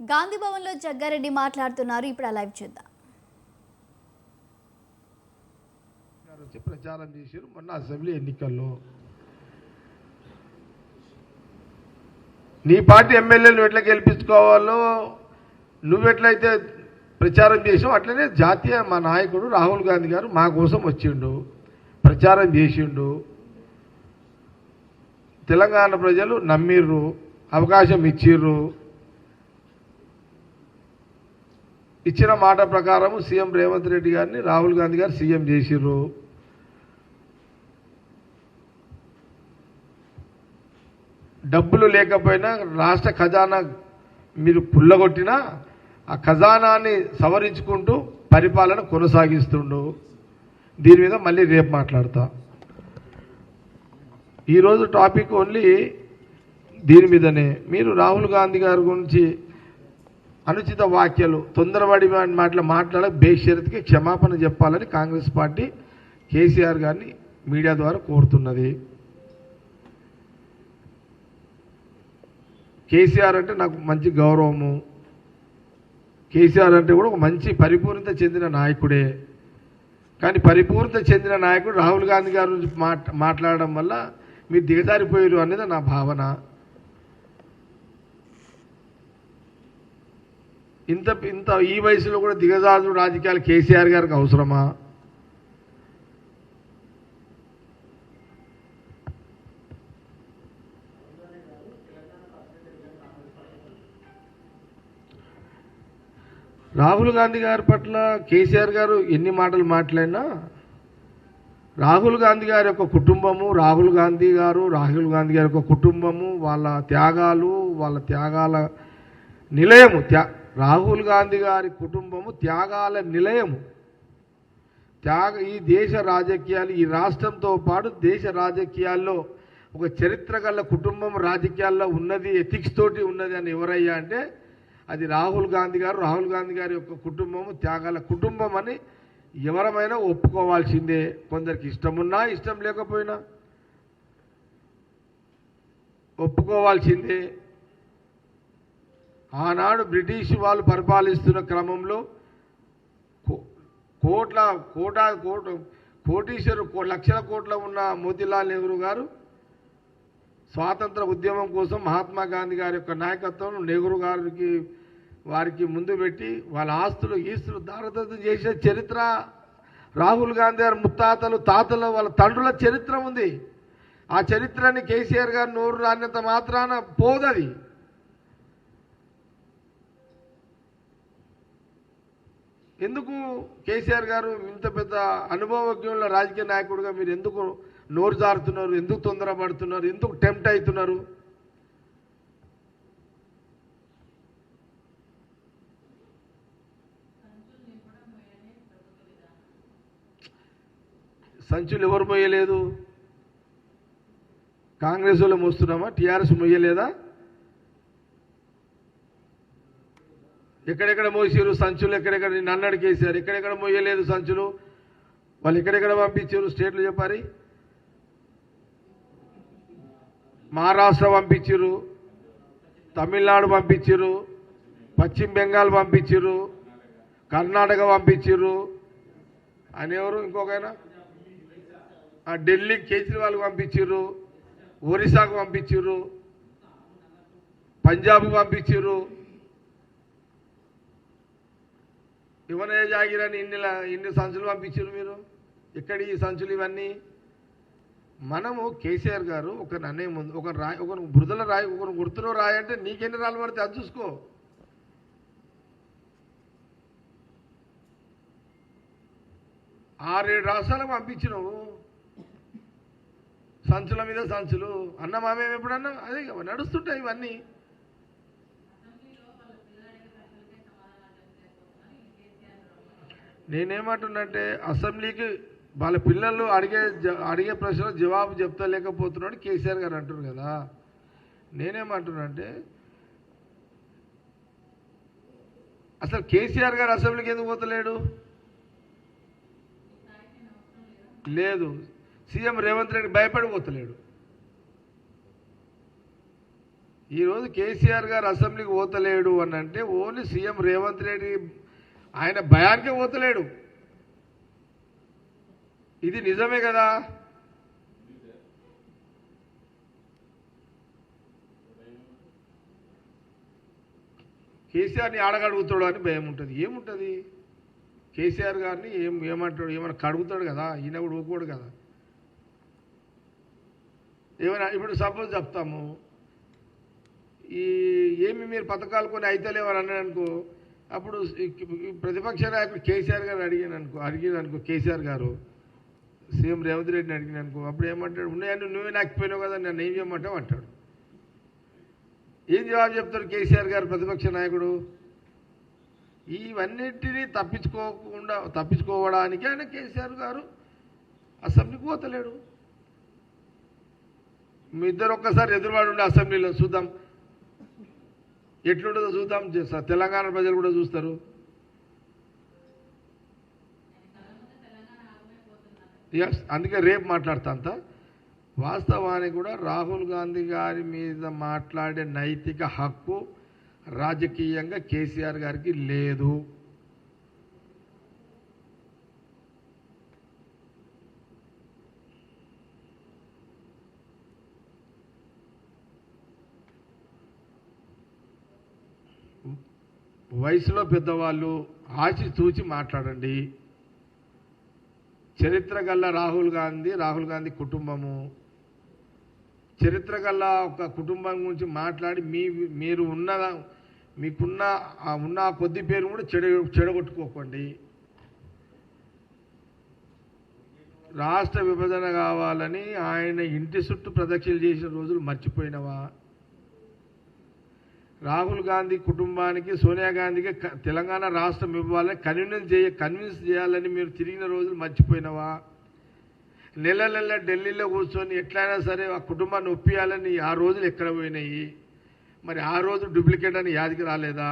గాంధీ భవన్లో జగ్గారెడ్డి మాట్లాడుతున్నారు. ఇప్పుడు ఆ లైవ్ చూద్దాం. గారు వచ్చి ప్రచారం చేశారు. మొన్న అసెంబ్లీ ఎన్నికల్లో నీ పార్టీ ఎమ్మెల్యేలు ఎట్లా గెలిపించుకోవాలో నువ్వెట్లయితే ప్రచారం చేసావు అట్లనే జాతీయ మా నాయకుడు రాహుల్ గాంధీ గారు మా కోసం వచ్చిండు ప్రచారం చేసిండు. తెలంగాణ ప్రజలు నమ్మిర్రు అవకాశం ఇచ్చిర్రు. ఇచ్చిన మాట ప్రకారం సీఎం రేవంత్ రెడ్డి గారిని రాహుల్ గాంధీ గారు సీఎం చేసిర్రు. డబ్బులు లేకపోయినా రాష్ట్ర ఖజానా మీరు పుల్లగొట్టినా ఆ ఖజానాన్ని సవరించుకుంటూ పరిపాలన కొనసాగిస్తుండు. దీని మీద మళ్ళీ రేపు మాట్లాడతా. ఈరోజు టాపిక్ ఓన్లీ దీని మీదనే. మీరు రాహుల్ గాంధీ గారి గురించి అనుచిత వాక్యాలు తొందరపడి మాటలు మాట్లాడ బేషరత్కి క్షమాపణ చెప్పాలని కాంగ్రెస్ పార్టీ కేసీఆర్ గారిని మీడియా ద్వారా కోరుతున్నది. కేసీఆర్ అంటే నాకు మంచి గౌరవము. కేసీఆర్ అంటే కూడా ఒక మంచి పరిపూర్ణత చెందిన నాయకుడే. కానీ పరిపూర్ణత చెందిన నాయకుడు రాహుల్ గాంధీ గారి గురించి మాట్లాడడం వల్ల మీరు దిగజారిపోయారు అనేది నా భావన. ఇంత ఇంత ఈ వయసులో కూడా దిగజారు రాజకీయాలు కేసీఆర్ గారికి అవసరమా? రాహుల్ గాంధీ గారి పట్ల కేసీఆర్ గారు ఎన్ని మాటలు మాట్లాడినా రాహుల్ గాంధీ గారి యొక్క కుటుంబము రాహుల్ గాంధీ గారు రాహుల్ గాంధీ గారి యొక్క కుటుంబము వాళ్ళ త్యాగాలు వాళ్ళ త్యాగాల నిలయము త్యా రాహుల్ గాంధీ గారి కుటుంబము త్యాగాల నిలయము. త్యాగ ఈ దేశ రాజకీయాలు ఈ రాష్ట్రంతో పాటు దేశ రాజకీయాల్లో ఒక చరిత్ర గల కుటుంబం రాజకీయాల్లో ఉన్నది ఎథిక్స్ తోటి ఉన్నది అని ఎవరయ్యా అంటే అది రాహుల్ గాంధీ గారు. రాహుల్ గాంధీ గారి యొక్క కుటుంబము త్యాగాల కుటుంబం అని ఎవరమైనా ఒప్పుకోవాల్సిందే. కొందరికి ఇష్టం ఉన్నా ఇష్టం లేకపోయినా ఒప్పుకోవాల్సిందే. ఆనాడు బ్రిటిష్ వాళ్ళు పరిపాలిస్తున్న క్రమంలో కో- కోట్ల కోటా కోట కోటీశ్వరు కో- లక్షల కోట్ల ఉన్న మోతీలాల్ నెహ్రూ గారు స్వాతంత్ర ఉద్యమం కోసం మహాత్మా గాంధీ గారి యొక్క నాయకత్వం నెహ్రూ గారికి వారికి ముందు పెట్టి వాళ్ళ ఆస్తులు ఈస్తులు దారదత్తం చేసే చరిత్ర రాహుల్ గాంధీ గారి ముత్తాతలు తాతలు వాళ్ళ తండ్రుల చరిత్ర ఉంది. ఆ చరిత్రని కేసీఆర్ గారు నోరు రానంత మాత్రాన పోదది. ఎందుకు కేసీఆర్ గారు ఇంత పెద్ద అనుభవజ్ఞుల రాజకీయ నాయకుడిగా మీరు ఎందుకు నోరు జారుతున్నారు? ఎందుకు తొందరపడుతున్నారు ఎందుకు టెంప్ట్ అవుతున్నారు? సంచులు ఎవరు మొయ్యలేదు కాంగ్రెస్ వాళ్ళు మోస్తున్నామా? టీఆర్ఎస్ మొయ్యలేదా ఎక్కడెక్కడ మోసారు సంచులు ఎక్కడెక్కడ నిన్ను అన్నడు కేసీఆర్ ఎక్కడెక్కడ మోయలేదు సంచులు? వాళ్ళు ఎక్కడెక్కడ పంపించారు? స్టేట్లు చెప్పారు మహారాష్ట్ర పంపించారు తమిళనాడు పంపించారు పశ్చిమ బెంగాల్ పంపించారు కర్ణాటక పంపించారు. అని ఎవరు? ఇంకొకైనా ఆ ఢిల్లీ కేజ్రీవాల్ పంపించారు ఒరిస్సాకు పంపించారు పంజాబ్ పంపించారు. యువనే జాగిరని ఇన్ని ఇన్ని సంచులు పంపించారు మీరు? ఎక్కడి ఈ సంచులు ఇవన్నీ? మనము కేసీఆర్ గారు ఒక నన్నే ముందు ఒక రాయి ఒక బురదల రాయి ఒక గుర్తులో రాయి అంటే నీకెన్ని రాళ్ళు పడితే అది చూసుకో. ఆరేడు రాష్ట్రాలకు పంపించినావు. సంచుల మీద సంచులు. అన్న మామేమి ఎప్పుడన్నా? అదే నడుస్తుంటాయి ఇవన్నీ. నేనేమంటున్నంటే అసెంబ్లీకి వాళ్ళ పిల్లలు అడిగే జ- అడిగే ప్రశ్నలు జవాబు చెప్తలేకపోతున్నాడు కేసీఆర్ గారు అంటున్నారు కదా. నేనేమంటున్నంటే అసలు కేసీఆర్ గారు అసెంబ్లీకి ఎందుకు పోతలేడు? లేదు. సీఎం రేవంత్ రెడ్డి భయపడిపోతలేడు. ఈరోజు కేసీఆర్ గారు అసెంబ్లీకి పోతలేడు అని అంటే ఓన్లీ సీఎం రేవంత్ రెడ్డి ఆయన భయానికి పోతలేడు. ఇది నిజమే కదా? కేసీఆర్ని ఆడగడుగుతాడు అని భయం ఉంటుంది. ఏముంటుంది? కేసీఆర్ గారిని ఏం ఏమంటాడు? ఏమైనా కడుగుతాడు కదా? ఈయన కూడా ఊరుకోడు కదా? ఏమైనా ఇప్పుడు సపోజ్ చెప్తాము. ఈ ఏమి మీరు పథకాలు కొన్ని అయితే అని అన్నాడు అనుకో అప్పుడు ఈ- ప్రతిపక్ష నాయకుడు కేసీఆర్ గారు అడిగాను అనుకో అడిగాను అనుకో కేసీఆర్ గారు సీఎం రేవంత్ రెడ్డిని అడిగిన అనుకో అప్పుడు ఏమంటాడు ఉన్నాయని నువ్వే నాకిపోయినావు కదా నన్ను ఏం చేయమంటావు? అంటాడు. ఏం జవాబు చెప్తారు కేసీఆర్ గారు ప్రతిపక్ష నాయకుడు? ఇవన్నిటినీ తప్పించుకోకుండా తప్పించుకోవడానికి ఆయన కేసీఆర్ గారు అసెంబ్లీకి పోతలేడు. మీ ఇద్దరు ఒక్కసారి ఎదురువాడు ఉండే అసెంబ్లీలో చూద్దాం. ఎట్లుంటుందో చూద్దాం. చేస్తా తెలంగాణ ప్రజలు కూడా చూస్తారు. ఎస్ అందుకే రేపు మాట్లాడతా అంత. వాస్తవానికి కూడా రాహుల్ గాంధీ గారి మీద మాట్లాడే నైతిక హక్కు రాజకీయంగా కేసీఆర్ గారికి లేదు. వయసులో పెద్దవాళ్ళు ఆచి తూచి మాట్లాడండి. చరిత్ర గల్ల రాహుల్ గాంధీ రాహుల్ గాంధీ కుటుంబము. చరిత్ర గల్ల ఒక కుటుంబం గురించి మాట్లాడి మీ మీరు ఉన్న మీకున్న ఉన్న కొద్ది పేరు కూడా చెడ చెడగొట్టుకోకండి. రాష్ట్ర విభజన కావాలని ఆయన ఇంటి చుట్టూ ప్రదక్షిణలు చేసిన రోజులు మర్చిపోయినవా? రాహుల్ గాంధీ కుటుంబానికి సోనియా గాంధీకి తెలంగాణ రాష్ట్రం ఇవ్వాలని కన్విన్స్ చేయ కన్విన్స్ చేయాలని మీరు తిరిగిన రోజులు మర్చిపోయినవా? నెల నెల ఢిల్లీలో కూర్చొని ఎట్లయినా సరే ఆ కుటుంబాన్ని ఒప్పియాలని ఆ రోజులు ఎక్కడ పోయినాయి? మరి ఆ రోజు డూప్లికేట్ అని యాదికి రాలేదా?